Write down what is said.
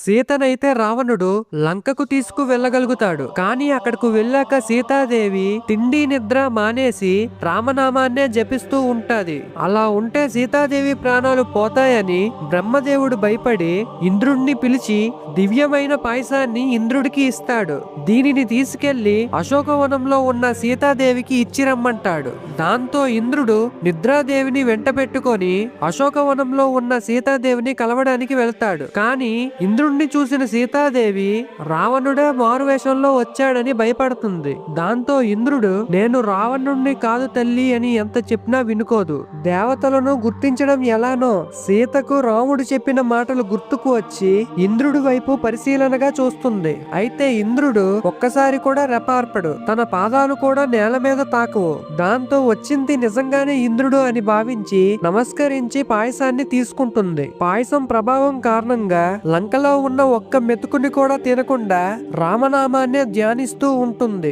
సీతనైతే రావణుడు లంకకు తీసుకు వెళ్ళగలుగుతాడు. కానీ అక్కడకు వెళ్ళాక సీతాదేవి తిండి నిద్ర మానేసి రామనామాన్నే జపిస్తూ ఉంటది. అలా ఉంటే సీతాదేవి ప్రాణాలు పోతాయని బ్రహ్మదేవుడు భయపడి ఇంద్రుణ్ణి పిలిచి దివ్యమైన పాయసాన్ని ఇంద్రుడికి ఇస్తాడు. దీనిని తీసుకెళ్ళి అశోకవనంలో ఉన్న సీతాదేవికి ఇచ్చి రమ్మంటాడు. దాంతో ఇంద్రుడు నిద్రాదేవిని వెంట పెట్టుకొని అశోకవనంలో ఉన్న సీతాదేవిని కలవడానికి వెళ్తాడు. కానీ చంద్రుణ్ణి చూసిన సీతాదేవి రావణుడే మారువేషంలో వచ్చాడని భయపడుతుంది. దాంతో ఇంద్రుడు నేను రావణుణ్ణి కాదు తల్లి అని ఎంత చెప్పినా వినుకోదు. దేవతలను గుర్తించడం ఎలానో సీతకు రాముడు చెప్పిన మాటలు గుర్తుకు వచ్చి ఇంద్రుడి వైపు పరిశీలనగా చూస్తుంది. అయితే ఇంద్రుడు ఒక్కసారి కూడా రెపార్పడు తన పాదాలు కూడా నేల మీద తాకవు. దాంతో వచ్చింది నిజంగానే ఇంద్రుడు అని భావించి నమస్కరించి పాయసాన్ని తీసుకుంటుంది. పాయసం ప్రభావం కారణంగా లంకలో ఉన్న ఒక్క మెతుకుని కూడా తినకుండా రామనామాన్నే ధ్యానిస్తూ ఉంటుంది.